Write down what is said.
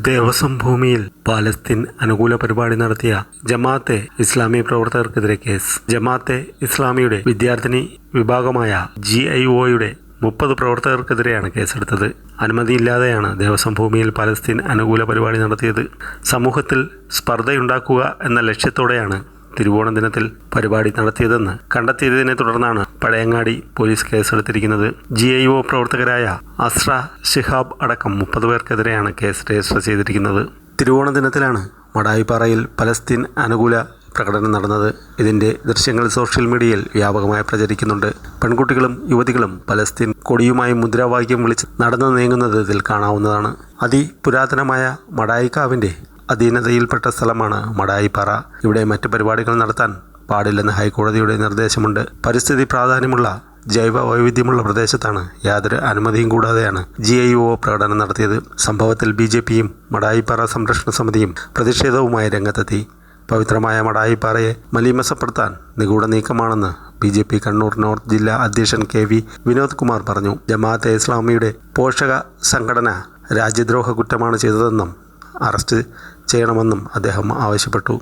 ദേവസ്വം ഭൂമിയിൽ പാലസ്തീൻ അനുകൂല പരിപാടി നടത്തിയ ജമാഅത്തെ ഇസ്ലാമി പ്രവർത്തകർക്കെതിരെ കേസ്. ജമാഅത്തെ ഇസ്ലാമിയുടെ വിദ്യാർത്ഥിനി വിഭാഗമായ ജി ഐ ഒയുടെ മുപ്പത് പ്രവർത്തകർക്കെതിരെയാണ് കേസെടുത്തത്. അനുമതിയില്ലാതെയാണ് ദേവസ്വം ഭൂമിയിൽ പലസ്തീൻ അനുകൂല പരിപാടി നടത്തിയത്. സമൂഹത്തിൽ സ്പർദ്ധയുണ്ടാക്കുക എന്ന ലക്ഷ്യത്തോടെയാണ് തിരുവോണ ദിനത്തിൽ പരിപാടി നടത്തിയതെന്ന് കണ്ടെത്തിയതിനെ തുടർന്നാണ് പഴയങ്ങാടി പോലീസ് കേസെടുത്തിരിക്കുന്നത്. ജി ഐ ഒ പ്രവർത്തകരായ അസ്ര ഷിഹാബ് അടക്കം മുപ്പത് പേർക്കെതിരെയാണ് കേസ് രജിസ്റ്റർ ചെയ്തിരിക്കുന്നത്. തിരുവോണ ദിനത്തിലാണ് മടായിപ്പാറയിൽ പലസ്തീൻ അനുകൂല പ്രകടനം നടന്നത്. ഇതിന്റെ ദൃശ്യങ്ങൾ സോഷ്യൽ മീഡിയയിൽ വ്യാപകമായി പ്രചരിക്കുന്നുണ്ട്. പെൺകുട്ടികളും യുവതികളും പലസ്തീൻ കൊടിയുമായി മുദ്രാവാക്യം വിളിച്ച് നടന്നു നീങ്ങുന്നത് ഇതിൽ കാണാവുന്നതാണ്. അതിപുരാതനമായ മടായിക്കാവിന്റെ അധീനതയിൽപ്പെട്ട സ്ഥലമാണ് മടായിപ്പാറ. ഇവിടെ മറ്റു പരിപാടികൾ നടത്താൻ പാടില്ലെന്ന് ഹൈക്കോടതിയുടെ നിർദ്ദേശമുണ്ട്. പരിസ്ഥിതി പ്രാധാന്യമുള്ള ജൈവ വൈവിധ്യമുള്ള പ്രദേശത്താണ് യാതൊരു അനുമതിയും കൂടാതെയാണ് ജി ഐ ഒ പ്രകടനം നടത്തിയത്. സംഭവത്തിൽ ബി ജെ പിയും മടായിപ്പാറ സംരക്ഷണ സമിതിയും പ്രതിഷേധവുമായി രംഗത്തെത്തി. പവിത്രമായ മടായിപ്പാറയെ മലീമസപ്പെടുത്താൻ നിഗൂഢ നീക്കമാണെന്ന് B J P Kannur north ജില്ലാ അധ്യക്ഷൻ കെ വി വിനോദ് കുമാർ പറഞ്ഞു. ജമാഅത്തെ ഇസ്ലാമിയുടെ പോഷക സംഘടന രാജ്യദ്രോഹ കുറ്റമാണ് ചെയ്തതെന്നും അറസ്റ്റ് ചെയ്യണമെന്നും അദ്ദേഹം ആവശ്യപ്പെട്ടു.